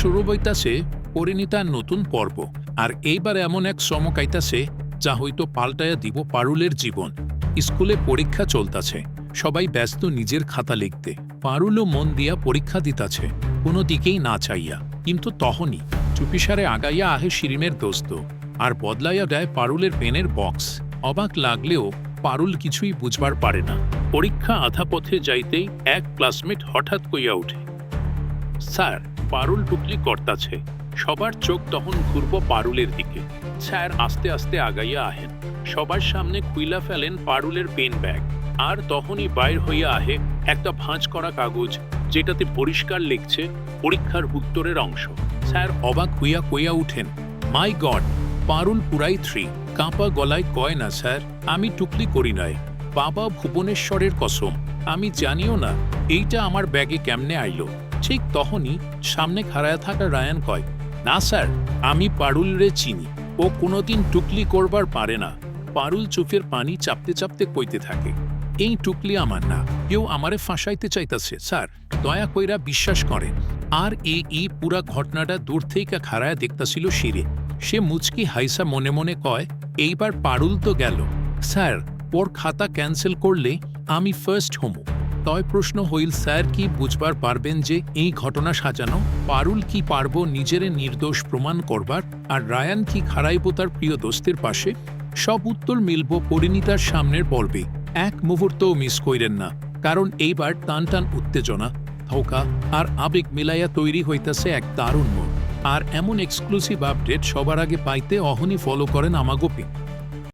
শুরু বইতাছে পরিণীতার নতুন পর্ব, আর এইবার এমন এক চমকাইতাছে যা হয়তো পাল্টায়া দিব পারুলের জীবন। স্কুলে পরীক্ষা চলতাছে, সবাই ব্যস্ত নিজের খাতা লিখতে। পারুলও মন দিয়া পরীক্ষা দিতাছে, কোনো দিকেই না চাইয়া, কিন্তু তখনই চুপিসারে আগাইয়া আহে শিরিমের দোস্ত, আর বদলাইয়া দেয় পারুলের পেনের বক্স। অবাক লাগলেও পারুল কিছুই বুঝবার পারে না। পরীক্ষা আধা পথে যাইতেই এক ক্লাসমেট হঠাৎ কইয়া ওঠে, স্যার পারুল টুকলি কর্তাছে। সবার চোখ তখন ঘুরব পারুলের দিকে। স্যার আস্তে আস্তে আগাইয়া আহেন। সবার সামনে কুইলা ফেলেন পারুলের পেন ব্যাগ। আর তখনই বাইর হইয়া আহে একটা ভাঁজ করা কাগজ, যেটাতে পরিষ্কার লিখছে পরীক্ষার উত্তরের অংশ। স্যার অবাক হইয়া কইয়া উঠেন, মাই গড, পারুল পুরাই থ্রি কাঁপা গলায় কয় না স্যার, আমি টুকলি করি নাই। বাবা ভুবনেশ্বরের কসম, আমি জানিও না, এইটা আমার ব্যাগে কেমনে আইলো? ঠিক তখনই সামনে খাড়ায় থাকা রায়ান কয়, না স্যার, আমি পারুল রে চিনি। ও কোনোদিন টুকলি করবার পারে না। পারুল চোখের পানি চাপতে চাপতে কইতে থাকে, এই টুকলি আমার না। কেউ আমারে ফাঁসাইতে চাইতাছে, স্যার। দয়া কইরা বিশ্বাস করেন। আর এ এই পুরা ঘটনাটা দূর থেকে খাড়ায় দেখতাছিল শিরে। সে মুচকি হাইসা মনে মনে কয়, এইবার পারুল তো গেল। স্যার, ওর খাতা ক্যান্সেল করলে আমি ফার্স্ট হমু। তয় প্রশ্ন হইল, স্যার, কি বুঝবার পারবেন যে এই ঘটনা সাজানো? পারুল কি পারব নিজের নির্দোষ প্রমাণ করবার? আর রায়ান কি খারাইব তার প্রিয় দোস্তের পাশে? সব উত্তর মিলব পরিণীতার সামনের পর্বে। এক মুহূর্তও মিস কইরেন না, কারণ এইবার টান টান উত্তেজনা, ধোকা আর আবেগ মিলাইয়া তৈরি হইতাছে এক দারুণ মোড় আর এমন এক্সক্লুসিভ আপডেট সবার আগে পাইতে অহনি ফলো করেন আমাগোপি।